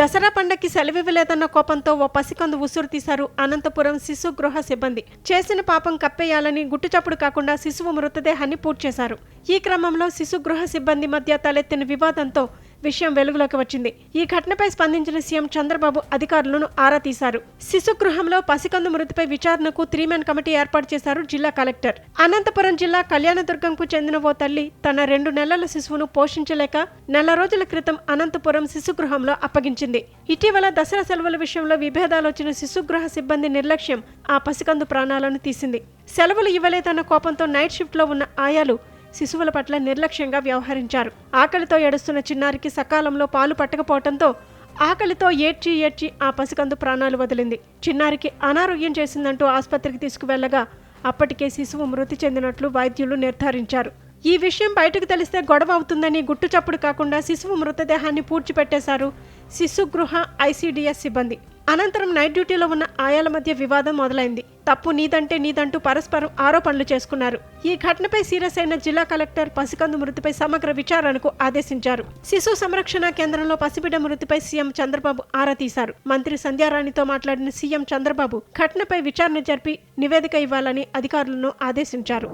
దసరా పండక్కి సెలవివ్వలేదన్న కోపంతో ఓ పసికందు ఉసురు తీశారు అనంతపురం శిశు గృహ సిబ్బంది. చేసిన పాపం కప్పేయాలని గుట్టుచప్పుడు కాకుండా శిశువు మృతదేహాన్ని పూర్తి చేశారు ఈ క్రమంలో శిశు గృహ సిబ్బంది మధ్య తలెత్తిన వివాదంతో విషయం వెలుగులోకి వచ్చింది. ఈ ఘటనపై స్పందించిన సీఎం చంద్రబాబు అధికారులను ఆరా తీశారు. శిశుగృహంలో పసికందు మృతిపై విచారణకు త్రీ మ్యాన్ కమిటీ ఏర్పాటు చేశారు జిల్లా కలెక్టర్. అనంతపురం జిల్లా కళ్యాణదుర్గంకు చెందిన ఓ తల్లి తన రెండు నెలల శిశువును పోషించలేక నెల రోజుల క్రితం అనంతపురం శిశుగృహంలో అప్పగించింది. ఇటీవల దసరా సెలవుల విషయంలో విభేదాలు వచ్చిన శిశుగృహ సిబ్బంది నిర్లక్ష్యం ఆ పసికందు ప్రాణాలను తీసింది. సెలవులు ఇవ్వలేదన్న కోపంతో నైట్ షిఫ్ట్లో ఉన్న ఆయాలు శిశువుల పట్ల నిర్లక్ష్యంగా వ్యవహరించారు. ఆకలితో ఏడుస్తున్న చిన్నారికి సకాలంలో పాలు పట్టకపోవడంతో ఆకలితో ఏడ్చి ఏడ్చి ఆ పసికందు ప్రాణాలు వదిలింది. చిన్నారికి అనారోగ్యం చేసిందంటూ ఆసుపత్రికి తీసుకువెళ్ళగా అప్పటికే శిశువు మృతి చెందినట్లు వైద్యులు నిర్ధారించారు. ఈ విషయం బయటకు తెలిస్తే గొడవ అవుతుందని గుట్టుచప్పుడు కాకుండా శిశువు మృతదేహాన్ని పూడ్చిపెట్టేశారు శిశు గృహ ఐసీడీఎస్ సిబ్బంది. అనంతరం నైట్ డ్యూటీలో ఉన్న ఆయాల మధ్య వివాదం మొదలైంది. తప్పు నీదంటే నీదంటూ పరస్పరం ఆరోపణలు చేసుకున్నారు. ఈ ఘటనపై సీరియస్ అయిన జిల్లా కలెక్టర్ పసికందు మృతిపై సమగ్ర విచారణకు ఆదేశించారు. శిశు సంరక్షణ కేంద్రంలో పసిబిడ్డ మృతిపై సీఎం చంద్రబాబు ఆరా తీశారు. మంత్రి సంధ్యారాణితో మాట్లాడిన సీఎం చంద్రబాబు ఘటనపై విచారణ జరిపి నివేదిక ఇవ్వాలని అధికారులను ఆదేశించారు.